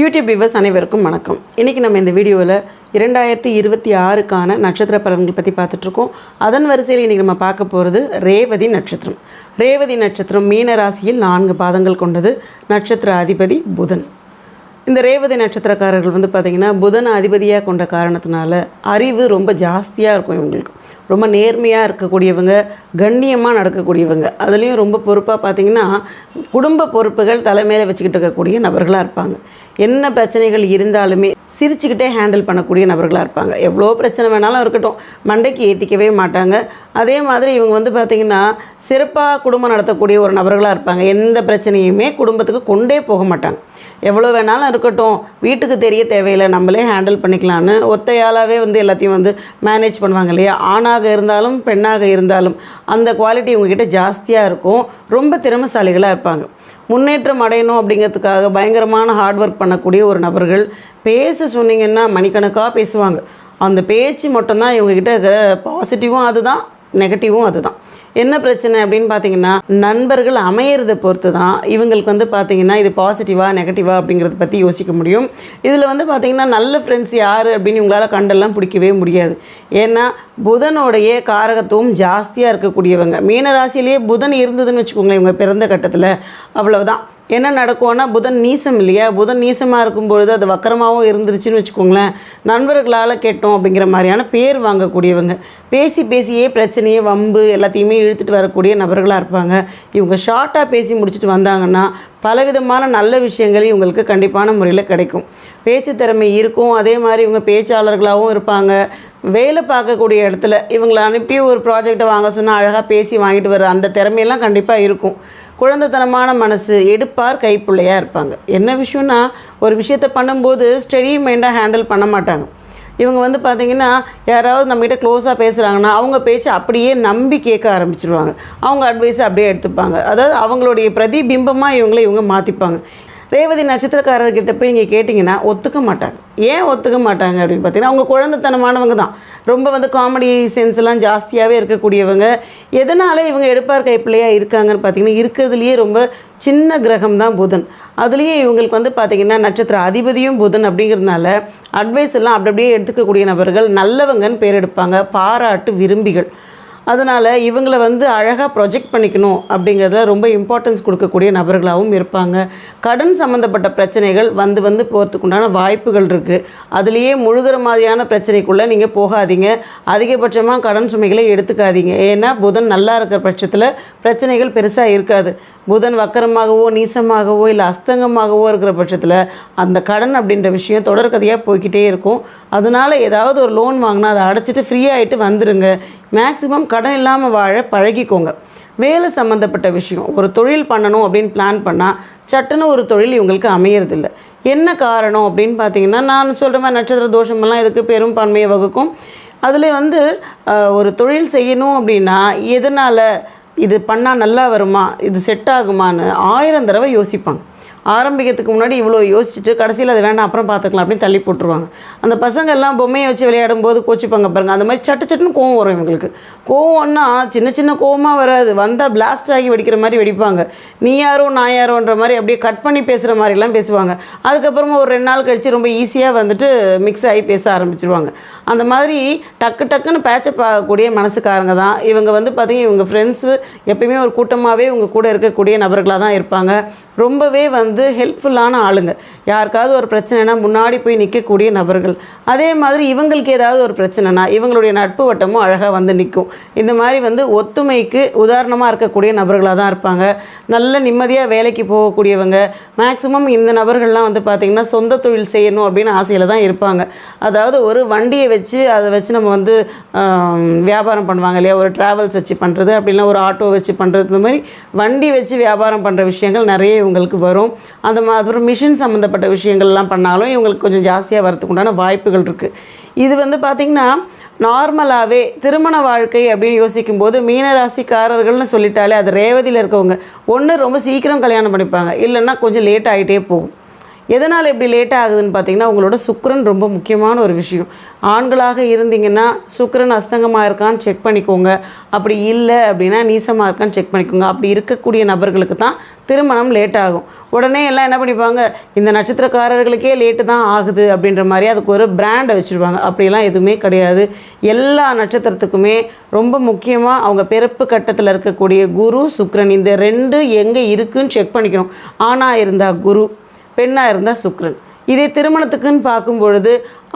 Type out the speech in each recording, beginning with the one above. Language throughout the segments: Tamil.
யூடியூப் வியூவர்ஸ் அனைவருக்கும் வணக்கம். இன்றைக்கி நம்ம இந்த வீடியோவில் இரண்டாயிரத்தி இருபத்தி ஆறுக்கான நட்சத்திர பலன்கள் பற்றி பார்த்துட்ருக்கோம். அதன் வரிசையில் இன்றைக்கி நம்ம பார்க்க போகிறது ரேவதி நட்சத்திரம். ரேவதி நட்சத்திரம் மீன ராசியில் நான்கு பாதங்கள் கொண்டது. நட்சத்திர அதிபதி புதன். இந்த ரேவதி நட்சத்திரக்காரர்கள் வந்து பார்த்திங்கன்னா புதன் அதிபதியாக கொண்ட காரணத்தினால அறிவு ரொம்ப ஜாஸ்தியாக இருக்கும் இவங்களுக்கு. ரொம்ப நேர்மையாக இருக்கக்கூடியவங்க கண்ணியமாக நடக்கக்கூடியவங்க. அதுலேயும் ரொம்ப பொறுப்பாக பார்த்தீங்கன்னா குடும்ப பொறுப்புகள் தலைமையில் வச்சுக்கிட்டு இருக்கக்கூடிய நபர்களாக இருப்பாங்க. என்ன பிரச்சனைகள் இருந்தாலுமே சிரிச்சுக்கிட்டே ஹேண்டில் பண்ணக்கூடிய நபர்களாக இருப்பாங்க. எவ்வளோ பிரச்சனை வேணாலும் இருக்கட்டும். மண்டைக்கு ஏற்றிக்கவே மாட்டாங்க. அதே மாதிரி இவங்க வந்து பார்த்திங்கன்னா சிறப்பாக குடும்பம் நடத்தக்கூடிய ஒரு நபர்களாக இருப்பாங்க. எந்த பிரச்சனையுமே குடும்பத்துக்கு கொண்டே போக மாட்டாங்க. எவ்வளோ வேணாலும் இருக்கட்டும். வீட்டுக்கு தெரிய தேவையில்லை. நம்மளே ஹேண்டில் பண்ணிக்கலான்னு ஒத்தையாளாகவே வந்து எல்லாத்தையும் வந்து மேனேஜ் பண்ணுவாங்க இல்லையா? ஆணாக இருந்தாலும் பெண்ணாக இருந்தாலும் அந்த குவாலிட்டி உங்ககிட்ட ஜாஸ்தியாக இருக்கும். ரொம்ப திறமைசாலிகளாக இருப்பாங்க. முன்னேற்றம் அடையணும் அப்படிங்கிறதுக்காக பயங்கரமான ஹார்ட் ஒர்க் பண்ணக்கூடிய ஒரு நபர்கள். பேச சொன்னீங்கன்னா மணிக்கணக்காக பேசுவாங்க. அந்த பேச்சு மட்டும்தான் இவங்ககிட்ட இருக்கிற பாசிட்டிவும் அதுதான் நெகட்டிவும் அதுதான். என்ன பிரச்சனை அப்படின்னு பார்த்தீங்கன்னா நண்பர்கள் அமையிறதை பொறுத்து தான் இவங்களுக்கு வந்து பார்த்தீங்கன்னா இது பாசிட்டிவா நெகட்டிவா அப்படிங்கிறத பற்றி யோசிக்க முடியும். இதில் வந்து பார்த்தீங்கன்னா நல்ல ஃப்ரெண்ட்ஸ் யார் அப்படின்னு இவங்களால் கண்டெல்லாம் பிடிக்கவே முடியாது. ஏன்னா புதனுடைய காரகத்துவம் ஜாஸ்தியாக இருக்கக்கூடியவங்க. மீன ராசியிலேயே புதன் இருந்ததுன்னு வச்சுக்கோங்களேன் இவங்க பிறந்த கட்டத்தில். அவ்வளவுதான். என்ன நடக்கும்னா புதன் நீசம் இல்லையா? புதன் நீசமாக இருக்கும் பொழுது அது வக்கரமாகவும் இருந்துருச்சுன்னு வச்சுக்கோங்களேன். நண்பர்களால் கெட்டோம் அப்படிங்கிற மாதிரியான பேர் வாங்கக்கூடியவங்க. பேசி பேசியே பிரச்சனையே வம்பு எல்லாத்தையுமே இழுத்துட்டு வரக்கூடிய நபர்களாக இருப்பாங்க. இவங்க ஷார்ட்டாக பேசி முடிச்சுட்டு வந்தாங்கன்னா பலவிதமான நல்ல விஷயங்கள் இவங்களுக்கு கண்டிப்பான முறையில் கிடைக்கும். பேச்சு திறமை இருக்கும். அதே மாதிரி இவங்க பேச்சாளர்களாகவும் இருப்பாங்க. வேலை பார்க்கக்கூடிய இடத்துல இவங்களை அனுப்பி ஒரு ப்ராஜெக்டை வாங்க சொன்னால் அழகாக பேசி வாங்கிட்டு வர அந்த திறமையெல்லாம் கண்டிப்பாக இருக்கும். குழந்தைத்தனமான மனசு எடுப்பார் கைப்பிள்ளையாக இருப்பாங்க. என்ன விஷயம்னா ஒரு விஷயத்தை பண்ணும்போது ஸ்டெடி மைண்டாக ஹேண்டில் பண்ண மாட்டாங்க. இவங்க வந்து பார்த்திங்கன்னா யாராவது நம்மகிட்ட க்ளோஸாக பேசுகிறாங்கன்னா அவங்க பேச்சை அப்படியே நம்பி கேட்க ஆரம்பிச்சிருவாங்க. அவங்க அட்வைஸை அப்படியே எடுத்துப்பாங்க. அதாவது அவங்களுடைய பிரதிபிம்பமாக இவங்களை இவங்க மாற்றிப்பாங்க ரேவதி நட்சத்திரக்காரர்கிட்ட போய் நீங்கள் கேட்டிங்கன்னா ஒத்துக்க மாட்டாங்க. ஏன் ஒத்துக்க மாட்டாங்க அப்படின்னு பார்த்தீங்கன்னா அவங்க குழந்தைத்தனமானவங்க தான். ரொம்ப வந்து காமெடி சென்ஸ்லாம் ஜாஸ்தியாகவே இருக்கக்கூடியவங்க. எதனால் இவங்க எடுப்பார் கைப்பிள்ளையாக இருக்காங்கன்னு பார்த்தீங்கன்னா இருக்கிறதுலையே ரொம்ப சின்ன கிரகம் தான் புதன். அதுலேயே இவங்களுக்கு வந்து பார்த்திங்கன்னா நட்சத்திர அதிபதியும் புதன் அப்படிங்கிறதுனால அட்வைஸ் எல்லாம் அப்படி அப்படியே எடுத்துக்கக்கூடிய நபர்கள் நல்லவங்கன்னு பேர் எடுப்பாங்க. பாராட்டு விரும்பிகள். அதனால் இவங்களை வந்து அழகாக ப்ரொஜெக்ட் பண்ணிக்கணும் அப்படிங்கிறதுல ரொம்ப இம்பார்ட்டன்ஸ் கொடுக்கக்கூடிய நபர்களாகவும் இருப்பாங்க. கடன் சம்மந்தப்பட்ட பிரச்சனைகள் வந்து வந்து போகிறதுக்கு உண்டான வாய்ப்புகள் இருக்குது அதுலேயே முழுகிற மாதிரியான பிரச்சனைக்குள்ளே நீங்கள் போகாதீங்க. அதிகபட்சமாக கடன் சுமைகளை எடுத்துக்காதீங்க. ஏன்னா புதன் நல்லா இருக்கிற பட்சத்தில் பிரச்சனைகள் பெருசாக இருக்காது. புதன் வக்கரமாகவோ நீசமாகவோ இல்லை அஸ்தங்கமாகவோ இருக்கிற பட்சத்தில் அந்த கடன் அப்படின்ற விஷயம் தொடர்கதையாக போய்கிட்டே இருக்கும். அதனால் ஏதாவது ஒரு லோன் வாங்கினா அதை அடைச்சிட்டு ஃப்ரீயாகிட்டு வந்துடுங்க மேக்ஸிமம் கடன் இல்லாமல் வாழ பழகிக்கோங்க. வேலை சம்மந்தப்பட்ட விஷயம். ஒரு தொழில் பண்ணணும் அப்படின்னு பிளான் பண்ணால் சட்டுன்னு ஒரு தொழில் இவங்களுக்கு அமையறதில்ல. என்ன காரணம் அப்படின்னு பார்த்தீங்கன்னா நான் சொல்கிற மாதிரி நட்சத்திர தோஷமெல்லாம் இதுக்கு பெரும் பன்மையை வகுக்கும். அதில் வந்து ஒரு தொழில் செய்யணும் அப்படின்னா எதனால் இது பண்ணால் நல்லா வருமா? இது செட் ஆகுமான்னு ஆயிரம் தடவை யோசிப்பாங்க. ஆரம்பிக்கிறதுக்கு முன்னாடி இவ்வளோ யோசிச்சுட்டு கடைசியில் அது வேணாம் அப்புறம் பார்த்துக்கலாம் அப்படின்னு தள்ளி போட்டுருவாங்க. அந்த பசங்க எல்லாம் பொம்மையை வச்சு விளையாடும் போது கோச்சிப்பாங்க பாருங்கள் அந்த மாதிரி சட்டு சட்டுன்னு கோவம் வரும் இவங்களுக்கு. கோவம்னா சின்ன சின்ன கோவமாக வராது. வந்தால் பிளாஸ்ட் ஆகி வெடிக்கிற மாதிரி வெடிப்பாங்க. நீ யாரோ நான் யாரோன்ற மாதிரி அப்படியே கட் பண்ணி பேசுகிற மாதிரிலாம் பேசுவாங்க. அதுக்கப்புறமா ஒரு ரெண்டு நாள் கழித்து ரொம்ப ஈஸியாக வந்துட்டு மிக்ஸ் ஆகி பேச ஆரம்பிச்சிருவாங்க. அந்த மாதிரி டக்கு டக்குன்னு பேச்சப் ஆகக்கூடிய மனசுக்காரங்க தான். இவங்க வந்து பார்த்தீங்கன்னா இவங்க ஃப்ரெண்ட்ஸு எப்பயுமே ஒரு கூட்டமாகவே இவங்க கூட இருக்கக்கூடிய நபர்களாக தான் இருப்பாங்க. ரொம்பவே வந்து ஹெல்ப்ஃபுல்லான ஆளுங்க. யாருக்காவது ஒரு பிரச்சனைனா முன்னாடி போய் நிற்கக்கூடிய நபர்கள். அதே மாதிரி இவங்களுக்கு ஏதாவது ஒரு பிரச்சனைனா இவங்களுடைய நட்பு வட்டமும் அழகாக வந்து நிற்கும் இந்த மாதிரி வந்து ஒத்துமைக்கு உதாரணமாக இருக்கக்கூடிய நபர்களாக தான் இருப்பாங்க. நல்ல நிம்மதியாக வேலைக்கு போகக்கூடியவங்க. மேக்ஸிமம் இந்த நபர்கள்லாம் வந்து பார்த்திங்கன்னா சொந்த தொழில் செய்யணும் அப்படின்னு ஆசையில் தான் இருப்பாங்க. அதாவது ஒரு வண்டியை வச்சு அதை வச்சு நம்ம வந்து வியாபாரம் பண்ணுவாங்க இல்லையா? ஒரு ட்ராவல்ஸ் வச்சு பண்ணுறது அப்படின்னா ஒரு ஆட்டோ வச்சு பண்ணுறது இந்த மாதிரி வண்டி வச்சு வியாபாரம் பண்ணுற விஷயங்கள் நிறைய இவங்களுக்கு வரும். அந்த மாதிரி அப்புறம் மிஷின் சம்மந்தப்பட்ட விஷயங்கள்லாம் பண்ணாலும் இவங்களுக்கு கொஞ்சம் ஜாஸ்தியாக வரதுக்கு உண்டான வாய்ப்புகள் இருக்குது இது வந்து பார்த்திங்கன்னா நார்மலாகவே திருமண வாழ்க்கை அப்படின்னு யோசிக்கும்போது மீனராசிக்காரர்கள்னு சொல்லிட்டாலே அது ரேவதியில் இருக்கவங்க ஒன்று ரொம்ப சீக்கிரம் கல்யாணம் பண்ணிப்பாங்க. இல்லைன்னா கொஞ்சம் லேட் ஆகிட்டே போகும். எதனால் இப்படி லேட் ஆகுதுன்னு பார்த்தீங்கன்னா உங்களோட சுக்ரன் ரொம்ப முக்கியமான ஒரு விஷயம். ஆண்களாக இருந்தீங்கன்னா சுக்கரன் அஸ்தங்கமாக இருக்கான்னு செக் பண்ணிக்கோங்க. அப்படி இல்லை அப்படின்னா நீசமாக இருக்கான்னு செக் பண்ணிக்கோங்க. அப்படி இருக்கக்கூடிய நபர்களுக்கு தான் திருமணம் லேட் ஆகும். உடனே எல்லாம் என்ன பண்ணிப்பாங்க? இந்த நட்சத்திரக்காரர்களுக்கே லேட்டு தான் ஆகுது அப்படின்ற மாதிரி அதுக்கு ஒரு பிராண்டை வச்சுருவாங்க. அப்படிலாம் எதுவுமே கிடையாது. எல்லா நட்சத்திரத்துக்குமே ரொம்ப முக்கியமாக அவங்க பிறப்பு கட்டத்தில் இருக்கக்கூடிய குரு சுக்ரன் இந்த ரெண்டு எங்கே இருக்குன்னு செக் பண்ணிக்கணும். ஆனால் இருந்தால் குரு. பெண்ணாக இருந்தால் சுக்ரன். இதே திருமணத்துக்குன்னு பார்க்கும் பொழுது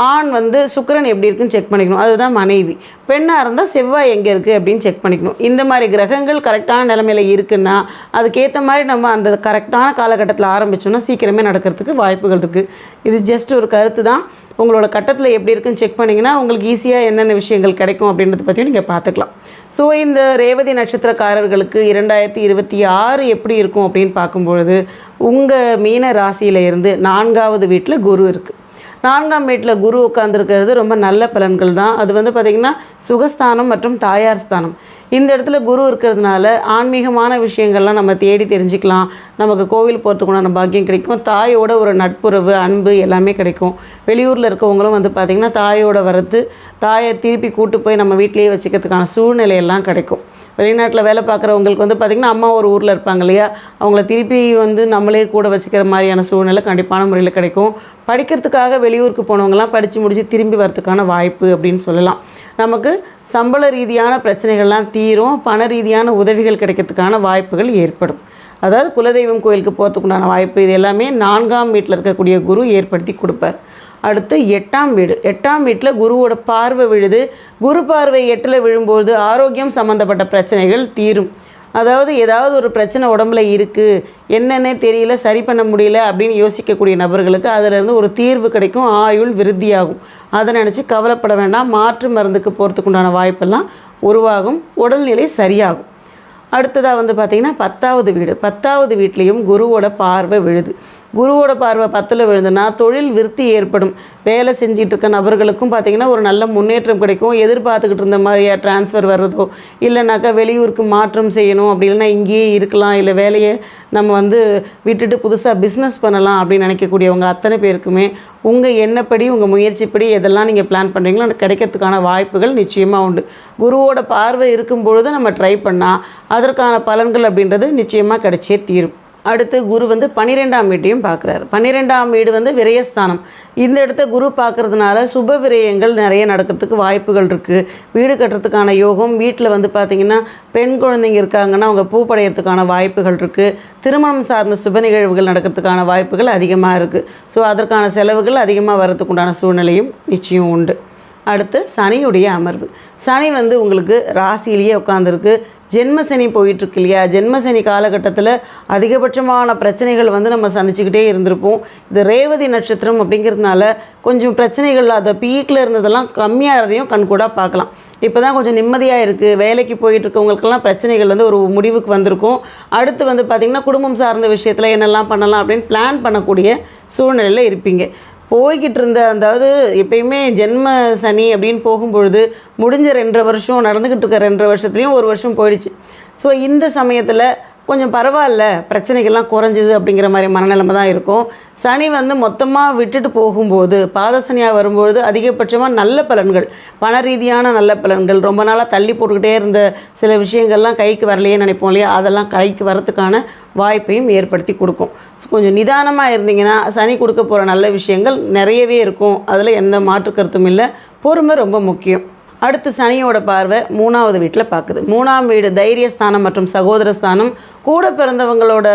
ஆண் வந்து சுக்கரன் எப்படி இருக்குன்னு செக் பண்ணிக்கணும். அதுதான் மனைவி. பெண்ணாக இருந்தால் செவ்வாய் எங்கே இருக்குது அப்படின்னு செக் பண்ணிக்கணும். இந்த மாதிரி கிரகங்கள் கரெக்டான நிலமையில் இருக்குன்னா அதுக்கேற்ற மாதிரி நம்ம அந்த கரெக்டான காலகட்டத்தில் ஆரம்பிச்சோம்னா சீக்கிரமே நடக்கிறதுக்கு வாய்ப்புகள் இருக்குது இது ஜஸ்ட் ஒரு கருத்து தான் உங்களோட கட்டத்தில் எப்படி இருக்குன்னு செக் பண்ணிங்கன்னா உங்களுக்கு ஈஸியாக என்னென்ன விஷயங்கள் கிடைக்கும் அப்படின்றத பற்றியும் நீங்கள் பார்த்துக்கலாம் ஸோ இந்த ரேவதி நட்சத்திரக்காரர்களுக்கு இரண்டாயிரத்தி இருபத்தி ஆறு எப்படி இருக்கும் அப்படின்னு பார்க்கும்பொழுது உங்கள் மீன ராசியில இருந்து நான்காவது வீட்டில் குரு இருக்குது நான்காம் வீட்டில் குரு உட்காந்துருக்கிறது ரொம்ப நல்ல பலன்கள் தான். அது வந்து பார்த்திங்கன்னா சுகஸ்தானம் மற்றும் தாயார் ஸ்தானம். இந்த இடத்துல குரு இருக்கிறதுனால ஆன்மீகமான விஷயங்கள்லாம் நம்ம தேடி தெரிஞ்சுக்கலாம். நமக்கு கோவில் போகிறதுக்குண்டான பாக்கியம் கிடைக்கும். தாயோட ஒரு நட்புறவு அன்பு எல்லாமே கிடைக்கும். வெளியூரில் இருக்கவங்களும் வந்து பார்த்திங்கன்னா தாயோட வரத்து தாயை திருப்பி கூட்டு போய் நம்ம வீட்டிலேயே வச்சுக்கிறதுக்கான சூழ்நிலையெல்லாம் கிடைக்கும். வெளிநாட்டில் வேலை பார்க்குறவங்களுக்கு வந்து பார்த்திங்கன்னா அம்மா ஒரு ஊரில் இருப்பாங்க இல்லையா? அவங்கள திருப்பி வந்து நம்மளே கூட வச்சுக்கிற மாதிரியான சூழ்நிலை கண்டிப்பான முறையில் கிடைக்கும். படிக்கிறதுக்காக வெளியூருக்கு போனவங்கலாம் படித்து முடித்து திரும்பி வரதுக்கான வாய்ப்பு அப்படின்னு சொல்லலாம். நமக்கு சம்பள ரீதியான பிரச்சனைகள்லாம் தீரும் பண ரீதியான உதவிகள் கிடைக்கிறதுக்கான வாய்ப்புகள் ஏற்படும். அதாவது குலதெய்வம் கோயிலுக்கு போகிறதுக்குண்டான வாய்ப்பு இது எல்லாமே நான்காம் வீட்டில் இருக்கக்கூடிய குரு ஏற்படுத்தி கொடுப்பார். அடுத்து எட்டாம் வீடு. எட்டாம் வீட்டில் குருவோட பார்வை விழுது. குரு பார்வை எட்டில் விழும்போது ஆரோக்கியம் சம்மந்தப்பட்ட பிரச்சனைகள் தீரும். அதாவது ஏதாவது ஒரு பிரச்சனை உடம்புல இருக்குது என்னென்னே தெரியல சரி பண்ண முடியல அப்படின்னு யோசிக்கக்கூடிய நபர்களுக்கு அதிலிருந்து ஒரு தீர்வு கிடைக்கும். ஆயுள் விருத்தியாகும். அதை நினச்சி கவலைப்பட வேண்டாம். மாற்று மருந்துக்கு போகிறதுக்குண்டான வாய்ப்பெல்லாம் உருவாகும். உடல்நிலை சரியாகும். அடுத்ததாக வந்து பார்த்திங்கன்னா பத்தாவது வீடு. பத்தாவது வீட்லேயும் குருவோட பார்வை விழுது. குருவோட பார்வை பத்தில் விழுந்துன்னா தொழில் விருத்தி ஏற்படும். வேலை செஞ்சிட்டு இருக்க நபர்களுக்கும் பார்த்திங்கன்னா ஒரு நல்ல முன்னேற்றம் கிடைக்கும். எதிர்பார்த்துக்கிட்டு இருந்த மாதிரியா ட்ரான்ஸ்ஃபர் வர்றதோ இல்லைனாக்கா வெளியூருக்கு மாற்றம் செய்யணும். அப்படி இல்லைன்னா இங்கேயே இருக்கலாம். இல்லை வேலையை நம்ம வந்து விட்டுட்டு புதுசாக பிஸ்னஸ் பண்ணலாம் அப்படின்னு நினைக்கக்கூடியவங்க அத்தனை பேருக்குமே உங்கள் எண்ணப்படி உங்கள் முயற்சிப்படி எதெல்லாம் நீங்கள் பிளான் பண்ணுறீங்களோ கிடைக்கிறதுக்கான வாய்ப்புகள் நிச்சயமாக உண்டு. குருவோட பார்வை இருக்கும் பொழுது நம்ம ட்ரை பண்ணால் அதற்கான பலன்கள் அப்படின்றது நிச்சயமாக கிடைச்சே தீரும். அடுத்து குரு வந்து பன்னிரெண்டாம் வீட்டையும் பார்க்குறாரு. பன்னிரெண்டாம் வீடு வந்து விரயஸ்தானம். இந்த இடத்த குரு பார்க்குறதுனால சுப விரயங்கள் நிறைய நடக்கிறதுக்கு வாய்ப்புகள் இருக்குது வீடு கட்டுறதுக்கான யோகம் வீட்டில் வந்து பார்த்திங்கன்னா பெண் குழந்தைங்க இருக்காங்கன்னா அவங்க பூப்படையிறதுக்கான வாய்ப்புகள் இருக்குது திருமணம் சார்ந்த சுப நிகழ்வுகள் நடக்கிறதுக்கான வாய்ப்புகள் அதிகமாக இருக்குது ஸோ அதற்கான செலவுகள் அதிகமாக வர்றதுக்குண்டான சூழ்நிலையும் நிச்சயம் உண்டு. அடுத்து சனியுடைய அமர்வு. சனி வந்து உங்களுக்கு ராசியிலேயே உட்காந்துருக்கு ஜென்ம சனி போயிட்டுருக்கு இல்லையா ஜென்ம சனி காலகட்டத்தில் அதிகபட்சமான பிரச்சனைகள் வந்து நம்ம சந்திச்சுக்கிட்டே இருந்திருப்போம். இது ரேவதி நட்சத்திரம் அப்படிங்கிறதுனால கொஞ்சம் பிரச்சனைகள் அதை பீக்கில் இருந்ததெல்லாம் கம்மியாகிறதையும் கண்கூடாக பார்க்கலாம். இப்போ தான் கொஞ்சம் நிம்மதியாக இருக்குது வேலைக்கு போயிட்டு இருக்கவங்களுக்கெல்லாம் பிரச்சனைகள் வந்து ஒரு முடிவுக்கு வந்திருக்கும். அடுத்து வந்து பார்த்திங்கன்னா குடும்பம் சார்ந்த விஷயத்தில் என்னெல்லாம் பண்ணலாம் அப்படின்னு பிளான் பண்ணக்கூடிய சூழ்நிலையில் இருப்பீங்க. போய்கிட்டு இருந்த அதாவது எப்பயுமே ஜென்ம சனி அப்படின்னு போகும்பொழுது முடிஞ்ச ரெண்டரை வருஷம் நடந்துக்கிட்டு இருக்க ரெண்டரை வருஷத்துலேயும் ஒரு வருஷம் போயிடுச்சு. ஸோ இந்த சமயத்தில் கொஞ்சம் பரவாயில்ல பிரச்சனைகள்லாம் குறைஞ்சிது அப்படிங்கிற மாதிரி மனநிலைமை தான் இருக்கும். சனி வந்து மொத்தமாக விட்டுட்டு போகும்போது பாதசனியாக வரும்பொழுது அதிகபட்சமாக நல்ல பலன்கள் பண ரீதியான நல்ல பலன்கள் ரொம்ப நாளாக தள்ளி போட்டுக்கிட்டே இருந்த சில விஷயங்கள்லாம் கைக்கு வரலையே நினைப்போம் இல்லையா? அதெல்லாம் கைக்கு வரத்துக்கான வாய்ப்பையும் ஏற்படுத்தி கொடுக்கும். ஸோ கொஞ்சம் நிதானமாக இருந்தீங்கன்னா சனி கொடுக்க போகிற நல்ல விஷயங்கள் நிறையவே இருக்கும். அதில் எந்த மாற்று கருத்தும் இல்லை. பொறுமை ரொம்ப முக்கியம். அடுத்து சனியோட பார்வை மூணாவது வீட்டில் பார்க்குது மூணாம் வீடு தைரியஸ்தானம் மற்றும் சகோதர ஸ்தானம் கூட பிறந்தவங்களோட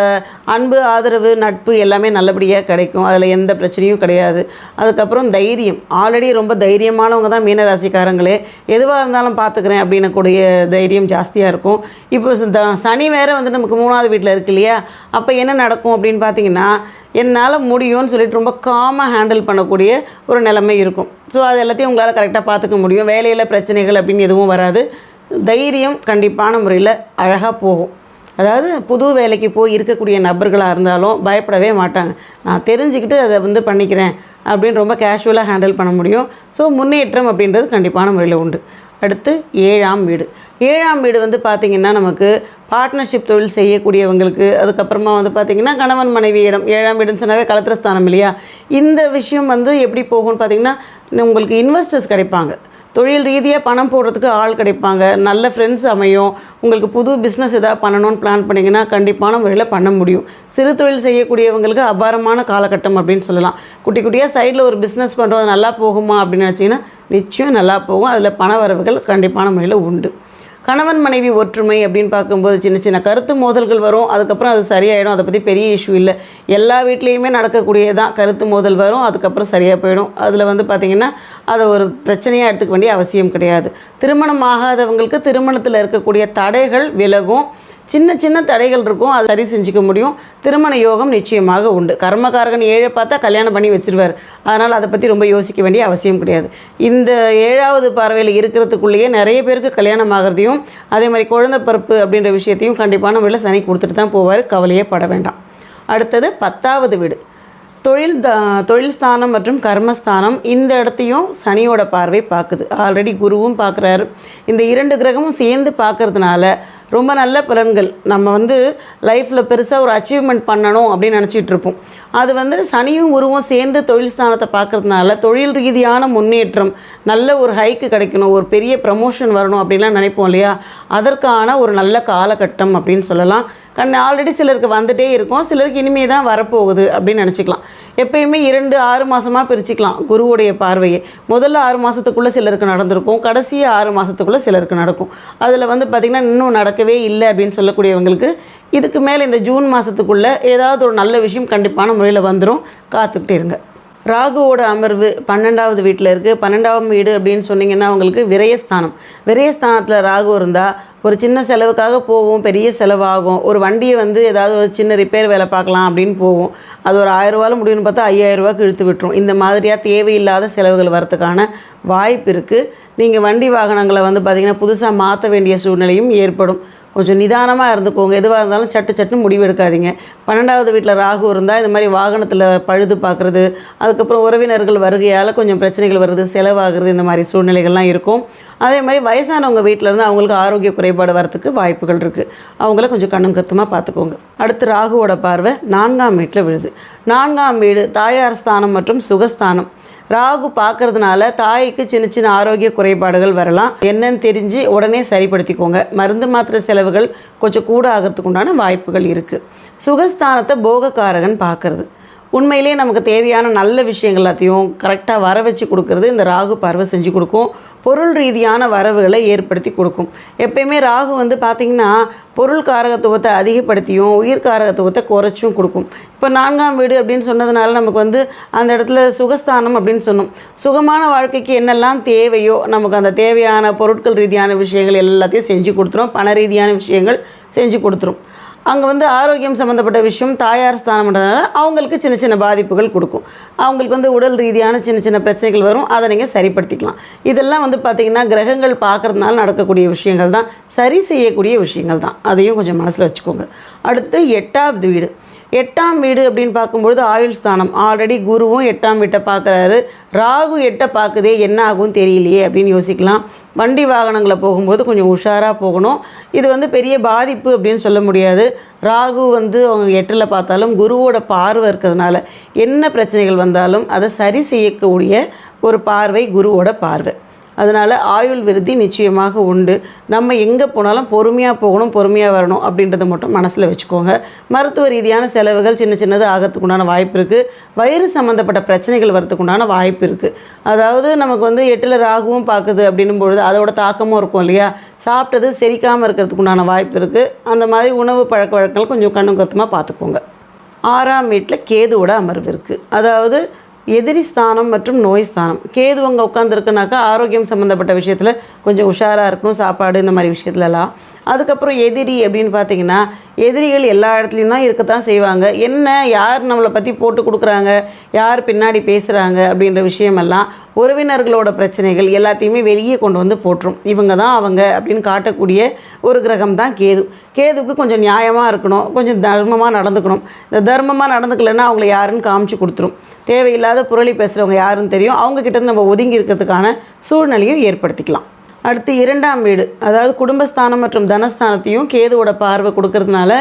அன்பு ஆதரவு நட்பு எல்லாமே நல்லபடியாக கிடைக்கும். அதில் எந்த பிரச்சனையும் கிடையாது. அதுக்கப்புறம் தைரியம். ஆல்ரெடி ரொம்ப தைரியமானவங்க தான் மீனராசிக்காரங்களே. எதுவாக இருந்தாலும் பார்த்துக்கிறேன் அப்படின்னக்கூடிய தைரியம் ஜாஸ்தியாக இருக்கும். இப்போ சனி வேறு வந்து நமக்கு மூணாவது வீட்டில் இருக்கு இல்லையா? அப்போ என்ன நடக்கும் அப்படின்னு பார்த்தீங்கன்னா என்னால் முடியும்னு சொல்லிட்டு ரொம்ப காமாக ஹேண்டில் பண்ணக்கூடிய ஒரு நிலைமை இருக்கும். ஸோ அது எல்லாத்தையும் உங்களால் கரெக்டாக பார்த்துக்க முடியும். வேலையில் பிரச்சனைகள் அப்படின்னு எதுவும் வராது. தைரியம் கண்டிப்பான முறையில் அழகாக போகும். அதாவது புது வேலைக்கு போய் இருக்கக்கூடிய நபர்களாக இருந்தாலும் பயப்படவே மாட்டாங்க. நான் தெரிஞ்சுக்கிட்டு அதை வந்து பண்ணிக்கிறேன் அப்படின்னு ரொம்ப கேஷுவலாக ஹேண்டில் பண்ண முடியும். ஸோ முன்னேற்றம் அப்படின்றது கண்டிப்பான முறையில் உண்டு. அடுத்து ஏழாம் வீடு. ஏழாம் வீடு வந்து பார்த்திங்கன்னா நமக்கு பார்ட்னர்ஷிப் தொழில் செய்யக்கூடியவங்களுக்கு அதுக்கப்புறமா வந்து பார்த்திங்கன்னா கணவன் மனைவி இடம் ஏழாம் வீடுன்னு சொன்னாவே கலத்திரஸ்தானம் இல்லையா? இந்த விஷயம் வந்து எப்படி போகும்னு பார்த்திங்கன்னா உங்களுக்கு இன்வெஸ்டர்ஸ் கிடைப்பாங்க. தொழில் ரீதியாக பணம் போடுறதுக்கு ஆள் கிடைப்பாங்க. நல்ல ஃப்ரெண்ட்ஸ் அமையும். உங்களுக்கு புது பிஸ்னஸ் எதாவது பண்ணணும்னு பிளான் பண்ணிங்கன்னா கண்டிப்பான முறையில் பண்ண முடியும். சிறு தொழில் செய்யக்கூடியவங்களுக்கு அபாரமான காலகட்டம் அப்படின்னு சொல்லலாம். குட்டி குட்டியாக சைடில் ஒரு பிஸ்னஸ் பண்ணுறது நல்லா போகுமா அப்படின்னு நினச்சிங்கன்னா நிச்சயம் நல்லா போகும். அதில் பண வரவுகள் கண்டிப்பான முறையில் உண்டு. கணவன் மனைவி ஒற்றுமை அப்படின்னு பார்க்கும்போது சின்ன சின்ன கருத்து மோதல்கள் வரும். அதுக்கப்புறம் அது சரியாயிடும். அதை பற்றி பெரிய இஷ்யூ இல்லை. எல்லா வீட்லேயுமே நடக்கக்கூடியதான் கருத்து மோதல் வரும். அதுக்கப்புறம் சரியாக போயிடும். அதில் வந்து பார்த்திங்கன்னா அதை ஒரு பிரச்சனையாக எடுத்துக்க வேண்டிய அவசியம் கிடையாது. திருமணம் ஆகாதவங்களுக்கு திருமணத்தில் இருக்கக்கூடிய தடைகள் விலகும். சின்ன சின்ன தடைகள் இருக்கும் அதை சரி செஞ்சுக்க முடியும். திருமண யோகம் நிச்சயமாக உண்டு. கர்மகாரகன் ஏழை பார்த்தா கல்யாணம் பண்ணி வச்சிருவார். அதனால் அதை பற்றி ரொம்ப யோசிக்க வேண்டிய அவசியம் கிடையாது. இந்த ஏழாவது பார்வையில் இருக்கிறதுக்குள்ளேயே நிறைய பேருக்கு கல்யாணம் ஆகிறதையும் அதே மாதிரி குழந்தை பிறப்பு அப்படின்ற விஷயத்தையும் கண்டிப்பான முறையில் சனி கொடுத்துட்டு தான் போவார். கவலையே பட வேண்டாம். அடுத்தது பத்தாவது வீடு. தொழில் த தொழில் ஸ்தானம் மற்றும் கர்மஸ்தானம் இந்த இடத்தையும் சனியோட பார்வை பார்க்குது. ஆல்ரெடி குருவும் பார்க்குறாரு. இந்த இரண்டு கிரகமும் சேர்ந்து பார்க்கறதுனால ரொம்ப நல்ல பலன்கள். நம்ம வந்து லைஃப்பில் பெருசாக ஒரு அச்சீவ்மெண்ட் பண்ணணும் அப்படின்னு நினச்சிட்டு இருப்போம். அது வந்து சனியும் உருவம் சேர்ந்து தொழில் ஸ்தானத்தை பார்க்கறதுனால தொழில் ரீதியான முன்னேற்றம் நல்ல ஒரு ஹைக்கு கிடைக்கணும் ஒரு பெரிய ப்ரமோஷன் வரணும் அப்படின்லாம் நினைப்போம் இல்லையா? அதற்கான ஒரு நல்ல காலகட்டம் அப்படின்னு சொல்லலாம். கண் ஆல்ரெடி சிலருக்கு வந்துட்டே இருக்கும். சிலருக்கு இனிமே தான் வரப்போகுது அப்படின்னு நினச்சிக்கலாம். எப்பயுமே இரண்டு ஆறு மாதமாக பிரிச்சுக்கலாம் குருவுடைய பார்வையை. முதல்ல ஆறு மாதத்துக்குள்ளே சிலருக்கு நடந்திருக்கும். கடைசி ஆறு மாதத்துக்குள்ளே சிலருக்கு நடக்கும். அதில் வந்து பார்த்திங்கன்னா இன்னும் நடக்கவே இல்லை அப்படின்னு சொல்லக்கூடியவங்களுக்கு இதுக்கு மேலே இந்த ஜூன் மாதத்துக்குள்ளே ஏதாவது ஒரு நல்ல விஷயம் கண்டிப்பான முறையில் வந்துடும் காத்துக்கிட்டே இருங்க. ராகுவோட அமர்வு பன்னெண்டாவது வீட்டில் இருக்குது பன்னெண்டாவது வீடு அப்படின்னு சொன்னீங்கன்னா உங்களுக்கு விரயஸ்தானம். விரயஸ்தானத்தில் ராகு இருந்தால் ஒரு சின்ன செலவுக்காக போவோம் பெரிய செலவாகும். ஒரு வண்டியை வந்து ஏதாவது ஒரு சின்ன ரிப்பேர் வேலை பார்க்கலாம் அப்படின்னு போவோம் அது ஒரு ஆயிரரூவாவில் முடியும்னு பார்த்தா ஐயாயிரரூவாக்கு இழுத்து விட்டுரும். இந்த மாதிரியாக தேவையில்லாத செலவுகள் வரத்துக்கான வாய்ப்பு இருக்குது நீங்கள் வண்டி வாகனங்களை வந்து பார்த்திங்கன்னா புதுசாக மாற்ற வேண்டிய சூழ்நிலையும் ஏற்படும். கொஞ்சம் நிதானமாக இருந்துக்கோங்க. எதுவாக இருந்தாலும் சட்டு சட்டு முடிவு எடுக்காதீங்க பன்னெண்டாவது வீட்டில் ராகு இருந்தால் இந்த மாதிரி வாகனத்தில் பழுது பார்க்குறது அதுக்கப்புறம் உறவினர்கள் வருகையால் கொஞ்சம் பிரச்சனைகள் வருது செலவாகிறது இந்த மாதிரி சூழ்நிலைகள்லாம் இருக்கும். அதே மாதிரி வயசானவங்க வீட்டில் இருந்து அவங்களுக்கு ஆரோக்கிய குறைபாடு வரத்துக்கு வாய்ப்புகள் இருக்குது அவங்கள கொஞ்சம் கண்ணும் கருத்துமாக பார்த்துக்கோங்க அடுத்து ராகுவோட பார்வை நான்காம் வீட்டில் விழுது. நான்காம் வீடு தாயார் ஸ்தானம் மற்றும் சுகஸ்தானம். ராகு பார்க்கறதுனால தாய்க்கு சின்ன சின்ன ஆரோக்கிய குறைபாடுகள் வரலாம். என்னன்னு தெரிஞ்சு உடனே சரிப்படுத்திக்கோங்க. மருந்து மாத்திரை செலவுகள் கொஞ்சம் கூட ஆகிறதுக்கு உண்டான வாய்ப்புகள் இருக்குது சுகஸ்தானத்தை போகக்காரகன் பார்க்கறது. உண்மையிலேயே நமக்கு தேவையான நல்ல விஷயங்கள் எல்லாத்தையும் கரெக்டாக வர வச்சு கொடுக்கறது இந்த ராகு பார்வை செஞ்சு கொடுக்கும். பொருள் ரீதியான வரவுகளை ஏற்படுத்தி கொடுக்கும். எப்பயுமே ராகு வந்து பார்த்திங்கன்னா பொருள் காரகத்துவத்தை அதிகப்படுத்தியும் உயிர் காரகத்துவத்தை குறைச்சும் கொடுக்கும். இப்போ நான்காம் வீடு அப்படின்னு சொன்னதுனால நமக்கு வந்து அந்த இடத்துல சுகஸ்தானம் அப்படின்னு சொன்னோம். சுகமான வாழ்க்கைக்கு என்னெல்லாம் தேவையோ நமக்கு அந்த தேவையான பொருட்கள் ரீதியான விஷயங்கள் எல்லாத்தையும் செஞ்சு கொடுத்துரும். பண ரீதியான விஷயங்கள் செஞ்சு கொடுத்துரும். அங்கே வந்து ஆரோக்கியம் சம்மந்தப்பட்ட விஷயம் தாயார் ஸ்தானம்ன்றதுனால அவங்களுக்கு சின்ன சின்ன பாதிப்புகள் கொடுக்கும். அவங்களுக்கு வந்து உடல் ரீதியான சின்ன சின்ன பிரச்சனைகள் வரும். அதை நீங்கள் சரிப்படுத்திக்கலாம். இதெல்லாம் வந்து பார்த்திங்கன்னா கிரகங்கள் பார்க்குறதுனால நடக்கக்கூடிய விஷயங்கள் தான் சரி செய்யக்கூடிய விஷயங்கள் தான் அதையும் கொஞ்சம் மனசில் வச்சுக்கோங்க. அடுத்து எட்டாவது வீடு. எட்டாம் வீடு அப்படின்னு பார்க்கும்பொழுது ஆயுள் ஸ்தானம். ஆல்ரெடி குருவும் எட்டாம் வீட்டை பார்க்குறாரு. ராகு எட்டை பார்க்குதே என்ன ஆகும் தெரியலையே அப்படின்னு யோசிக்கலாம். வண்டி வாகனங்களை போகும்போது கொஞ்சம் உஷாராக போகணும். இது வந்து பெரிய பாதிப்பு அப்படின்னு சொல்ல முடியாது. ராகு வந்து அவங்க எட்டில் பார்த்தாலும் குருவோட பார்வை இருக்கிறதுனால என்ன பிரச்சனைகள் வந்தாலும் அதை சரி செய்யக்கூடிய ஒரு பார்வை குருவோட பார்வை. அதனால் ஆயுள் விருத்தி நிச்சயமாக உண்டு. நம்ம எங்கே போனாலும் பொறுமையாக போகணும் பொறுமையாக வரணும் அப்படின்றத மட்டும் மனசில் வச்சுக்கோங்க. மருத்துவ ரீதியான செலவுகள் சின்ன சின்னது ஆகிறதுக்கு உண்டான வாய்ப்பு இருக்குது வயிறு சம்மந்தப்பட்ட பிரச்சனைகள் வரத்துக்குண்டான உண்டான வாய்ப்பு இருக்குது அதாவது நமக்கு வந்து எட்டில் ராகுவும் பார்க்குது அப்படின்னும் பொழுது அதோட தாக்கமும் இருக்கும் இல்லையா? சாப்பிட்டது செரிக்காமல் இருக்கிறதுக்கு உண்டான வாய்ப்பு இருக்குது அந்த மாதிரி உணவு பழக்க வழக்கங்கள் கொஞ்சம் கண்ணும் கருத்துமாக பார்த்துக்கோங்க ஆறாம் வீட்டில் கேதுவோட அமர்வு இருக்குது அதாவது எதிரி ஸ்தானம் மற்றும் நோய் ஸ்தானம். கேது அங்கே உட்காந்துருக்குனாக்கா ஆரோக்கியம் சம்மந்தப்பட்ட விஷயத்தில் கொஞ்சம் உஷாராக இருக்கணும் சாப்பாடு இந்த மாதிரி விஷயத்துலலாம். அதுக்கப்புறம் எதிரி அப்படின்னு பார்த்தீங்கன்னா எதிரிகள் எல்லா இடத்துலையும் தான் இருக்கத்தான் செய்வாங்க. என்ன யார் நம்மளை பற்றி போட்டு கொடுக்குறாங்க? யார் பின்னாடி பேசுகிறாங்க அப்படின்ற விஷயமெல்லாம் உறவினர்களோட பிரச்சனைகள் எல்லாத்தையுமே வெளியே கொண்டு வந்து போட்டுரும். இவங்க தான் அவங்க அப்படின்னு காட்டக்கூடிய ஒரு கிரகம் தான் கேது. கேதுக்கு கொஞ்சம் நியாயமாக இருக்கணும். கொஞ்சம் தர்மமாக நடந்துக்கணும். இந்த தர்மமாக நடந்துக்கலைன்னா அவங்கள யாருன்னு காமிச்சு கொடுத்துரும். தேவையில்லாத புரளி பேசுகிறவங்க யாருன்னு தெரியும். அவங்கக்கிட்ட நம்ம ஒதுங்கி இருக்கிறதுக்கான சூழ்நிலையும் ஏற்படுத்திக்கலாம். அடுத்து இரண்டாம் வீடு. அதாவது குடும்பஸ்தானம் மற்றும் தனஸ்தானத்தையும் கேதுவோட பார்வை கொடுக்கறதுனால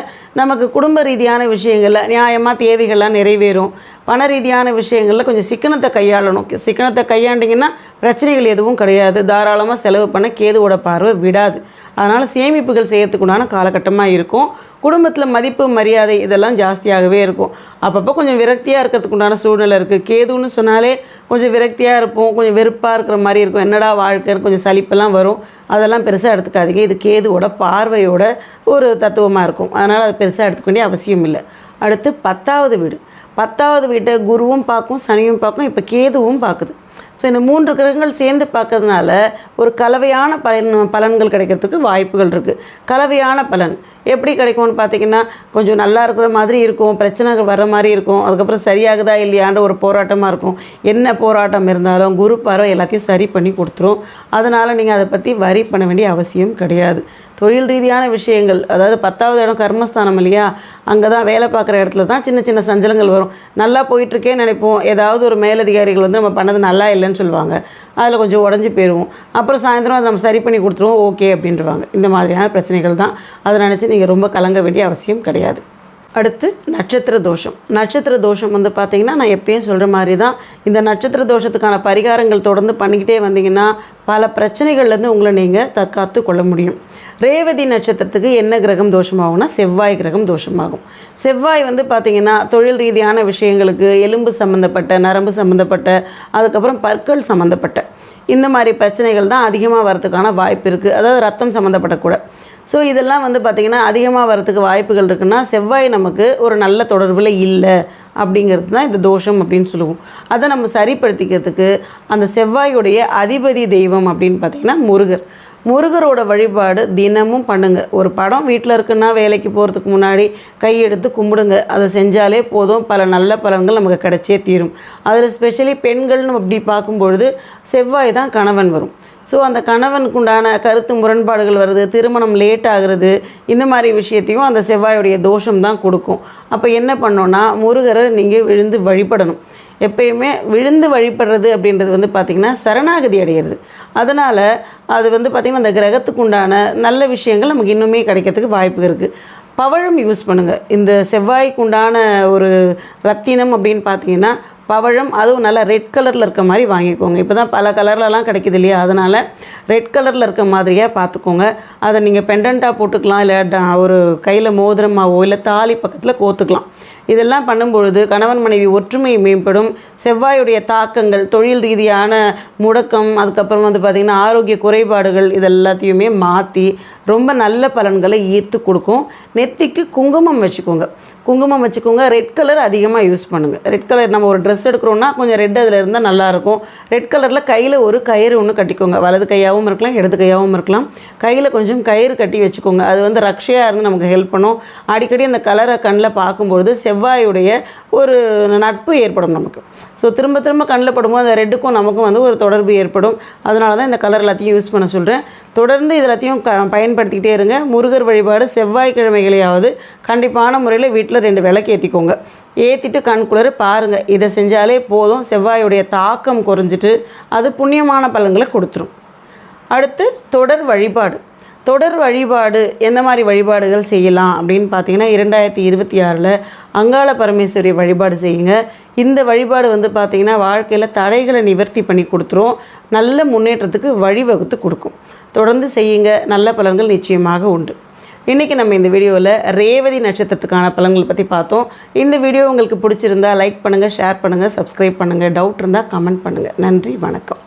நமக்கு குடும்ப ரீதியான விஷயங்களில் நியாயமாக தேவைகள்லாம் நிறைவேறும். பண ரீதியான விஷயங்களில் கொஞ்சம் சிக்கனத்தை கையாளணும். சிக்கனத்தை கையாண்டிங்கன்னா பிரச்சனைகள் எதுவும் கிடையாது. தாராளமாக செலவு பண்ண கேதுவோட பார்வை விடாது. அதனால் சேமிப்புகள் செய்யறதுக்குண்டான காலகட்டமாக இருக்கும். குடும்பத்தில் மதிப்பு மரியாதை இதெல்லாம் ஜாஸ்தியாகவே இருக்கும். அப்பப்போ கொஞ்சம் விரக்தியாக இருக்கிறதுக்கு உண்டான சூழ்நிலை இருக்குது கேதுன்னு சொன்னாலே கொஞ்சம் விரக்தியாக இருப்போம் கொஞ்சம் வெறுப்பாக இருக்கிற மாதிரி இருக்கும். என்னடா வாழ்க்கைன்னு கொஞ்சம் சலிப்பெல்லாம் வரும். அதெல்லாம் பெருசாக எடுத்துக்காதீங்க. இது கேதுவோட பார்வையோட ஒரு தத்துவமாக இருக்கும். அதனால் அது பெருசாக எடுத்துக்க வேண்டிய அவசியம் இல்லை. அடுத்து பத்தாவது வீடு. பத்தாவது வீட்டை குருவும் பார்க்கும் சனியும் பார்க்கும். இப்போ கேதுவும் பார்க்குது. ஸோ இந்த மூன்று கிரகங்கள் சேர்ந்து பார்க்கறதுனால ஒரு கலவையான பலன் பலன்கள் கிடைக்கிறதுக்கு வாய்ப்புகள் இருக்குது கலவையான பலன் எப்படி கிடைக்கும்னு பார்த்தீங்கன்னா கொஞ்சம் நல்லா இருக்கிற மாதிரி இருக்கும் பிரச்சனைகள் வர மாதிரி இருக்கும் அதுக்கப்புறம் சரியாகுதா இல்லையான்ற ஒரு போராட்டமாக இருக்கும். என்ன போராட்டம் இருந்தாலும் குரு பார்வை எல்லாத்தையும் சரி பண்ணி கொடுத்துரும். அதனால் நீங்கள் அதை பற்றி வரி பண்ண வேண்டிய அவசியம் கிடையாது. தொழில் ரீதியான விஷயங்கள் அதாவது பத்தாவது இடம் கர்மஸ்தானம் இல்லையா? அங்கே தான் வேலை பார்க்குற இடத்துல தான் சின்ன சின்ன சஞ்சலங்கள் வரும். நல்லா போயிட்டுருக்கேன்னு நினைப்போம். ஏதாவது ஒரு மேலதிகாரிகள் வந்து நம்ம பண்ணது நல்லா இல்லைன்னு சொல்லுவாங்க. அதில் கொஞ்சம் உடஞ்சி போயிடுவோம் அப்புறம் சாயந்தரம் அதை நம்ம சரி பண்ணி கொடுத்துருவோம். ஓகே அப்படின்றவாங்க. இந்த மாதிரியான பிரச்சனைகள் தான். அதை நினச்சி நீங்கள் ரொம்ப கலங்க வேண்டிய அவசியம் கிடையாது. அடுத்து நட்சத்திர தோஷம். நட்சத்திர தோஷம் வந்து பார்த்திங்கன்னா நான் எப்பயும் சொல்கிற மாதிரி தான் இந்த நட்சத்திர தோஷத்துக்கான பரிகாரங்கள் தொடர்ந்து பண்ணிக்கிட்டே வந்தீங்கன்னா பல பிரச்சனைகள்லேருந்து உங்களை நீங்கள் தற்காத்து கொள்ள முடியும். ரேவதி நட்சத்திரத்துக்கு என்ன கிரகம் தோஷமாகும்னா செவ்வாய் கிரகம் தோஷமாகும். செவ்வாய் வந்து பார்த்திங்கன்னா தொழில் ரீதியான விஷயங்களுக்கு எலும்பு சம்மந்தப்பட்ட நரம்பு சம்மந்தப்பட்ட அதுக்கப்புறம் பற்கள் சம்மந்தப்பட்ட இந்த மாதிரி பிரச்சனைகள் தான் அதிகமாக வரதுக்கான வாய்ப்பு இருக்குது அதாவது ரத்தம் சம்மந்தப்படக்கூட ஸோ இதெல்லாம் வந்து பார்த்திங்கன்னா அதிகமாக வரதுக்கு வாய்ப்புகள் இருக்குன்னா செவ்வாய் நமக்கு ஒரு நல்ல தொடர்பில் இல்லை அப்படிங்கிறது தான் இந்த தோஷம் அப்படின்னு சொல்லுவோம். அதை நம்ம சரிப்படுத்திக்கிறதுக்கு அந்த செவ்வாயுடைய அதிபதி தெய்வம் அப்படின்னு பார்த்திங்கன்னா முருகர். முருகரோட வழிபாடு தினமும் பண்ணுங்க. ஒரு படம் வீட்டில் இருக்குன்னா வேலைக்கு போகிறதுக்கு முன்னாடி கையெடுத்து கும்பிடுங்க. அதை செஞ்சாலே போதும். பல நல்ல பலன்கள் நமக்கு கிடைச்சே தீரும். அதில் ஸ்பெஷலி பெண்கள்னு அப்படி பார்க்கும்பொழுது செவ்வாய் தான் கணவன் வரும். ஸோ அந்த கணவனுக்கு உண்டான கருத்து முரண்பாடுகள் வருது திருமணம் லேட் ஆகுறது இந்த மாதிரி விஷயத்தையும் அந்த செவ்வாயுடைய தோஷம் தான் கொடுக்கும். அப்போ என்ன பண்ணோன்னா முருகரை நீங்கள் விழுந்து வழிபடணும். எப்பயுமே விழுந்து வழிபடுறது அப்படின்றது வந்து பார்த்திங்கன்னா சரணாகதி அடையிறது. அதனால் அது வந்து பார்த்திங்கன்னா அந்த கிரகத்துக்கு உண்டான நல்ல விஷயங்கள் நமக்கு இன்னுமே கிடைக்கிறதுக்கு வாய்ப்பு இருக்குது பவழம் யூஸ் பண்ணுங்கள் இந்த செவ்வாய்க்கு உண்டான ஒரு ரத்தினம் அப்படின்னு பார்த்தீங்கன்னா பவழம் அதுவும் நல்லா ரெட் கலரில் இருக்க மாதிரி வாங்கிக்கோங்க. இப்போ தான் பல கலர்லலாம் கிடைக்கிது இல்லையா? அதனால் ரெட் கலரில் இருக்க மாதிரியாக பார்த்துக்கோங்க அதை நீங்கள் பெண்டண்ட்டாக போட்டுக்கலாம் இல்லை ட- ஒரு கையில் மோதிரமாவோ இல்லை தாலி பக்கத்தில் கோத்துக்கலாம். இதெல்லாம் பண்ணும்பொழுது கணவன் மனைவி ஒற்றுமை மேம்படும். செவ்வாயுடைய தாக்கங்கள் தொழில் ரீதியான முடக்கம் அதுக்கப்புறம் வந்து பார்த்திங்கன்னா ஆரோக்கிய குறைபாடுகள் இது எல்லாத்தையுமே மாற்றி ரொம்ப நல்ல பலன்களை ஈர்த்து கொடுக்கும். நெத்திக்கு குங்குமம் வச்சுக்கோங்க. குங்குமம் வச்சுக்கோங்க. ரெட் கலர் அதிகமாக யூஸ் பண்ணுங்கள் ரெட் கலர் நம்ம ஒரு ட்ரெஸ் எடுக்கிறோன்னா கொஞ்சம் ரெட் அதில் இருந்தால் நல்லாயிருக்கும் ரெட் கலரில் கையில் ஒரு கயிறு ஒன்று கட்டிக்கோங்க. வலது கையாகவும் இருக்கலாம் இடது கையாகவும் இருக்கலாம். கையில் கொஞ்சம் கயிறு கட்டி வச்சுக்கோங்க. அது வந்து ரக்ஷையாக இருந்து நமக்கு ஹெல்ப் பண்ணும். அடிக்கடி அந்த கலரை கண்ணில் பார்க்கும்பொழுது செவ்வாயுடைய ஒரு நட்பு ஏற்படும் நமக்கு. ஸோ திரும்ப திரும்ப கண்ணில் படும்போது அந்த ரெட்டுக்கும் நமக்கும் வந்து ஒரு தொடர்பு ஏற்படும். அதனால தான் இந்த கலர் எல்லாத்தையும் யூஸ் பண்ண சொல்கிறேன் தொடர்ந்து இது எல்லாத்தையும் க பயன்படுத்திக்கிட்டே இருங்க. முருகர் வழிபாடு செவ்வாய்க்கிழமைகளையாவது கண்டிப்பான முறையில் வீட்டில் ரெண்டு விளக்கு ஏற்றிக்கோங்க ஏற்றிட்டு கண் குளிர பாருங்கள் இதை செஞ்சாலே போதும். செவ்வாயுடைய தாக்கம் குறைஞ்சிட்டு அது புண்ணியமான பலன்களை கொடுத்துரும். அடுத்து தொடர் வழிபாடு. தொடர் வழிபாடு எந்த மாதிரி வழிபாடுகள் செய்யலாம் அப்படின்னு பார்த்தீங்கன்னா இரண்டாயிரத்தி இருபத்தி ஆறில் அங்காள பரமேஸ்வரி வழிபாடு செய்யுங்க. இந்த வழிபாடு வந்து பார்த்தீங்கன்னா வாழ்க்கையில் தடைகளை நிவர்த்தி பண்ணி கொடுத்துரும். நல்ல முன்னேற்றத்துக்கு வழிவகுத்து கொடுக்கும். தொடர்ந்து செய்யுங்க. நல்ல பலன்கள் நிச்சயமாக உண்டு. இன்றைக்கி நம்ம இந்த வீடியோவில் ரேவதி நட்சத்திரத்துக்கான பலன்கள் பற்றி பார்த்தோம். இந்த வீடியோ உங்களுக்கு பிடிச்சிருந்தா லைக் பண்ணுங்கள் ஷேர் பண்ணுங்கள் சப்ஸ்கிரைப் பண்ணுங்கள் டவுட் இருந்தால் கமெண்ட் பண்ணுங்கள் நன்றி வணக்கம்.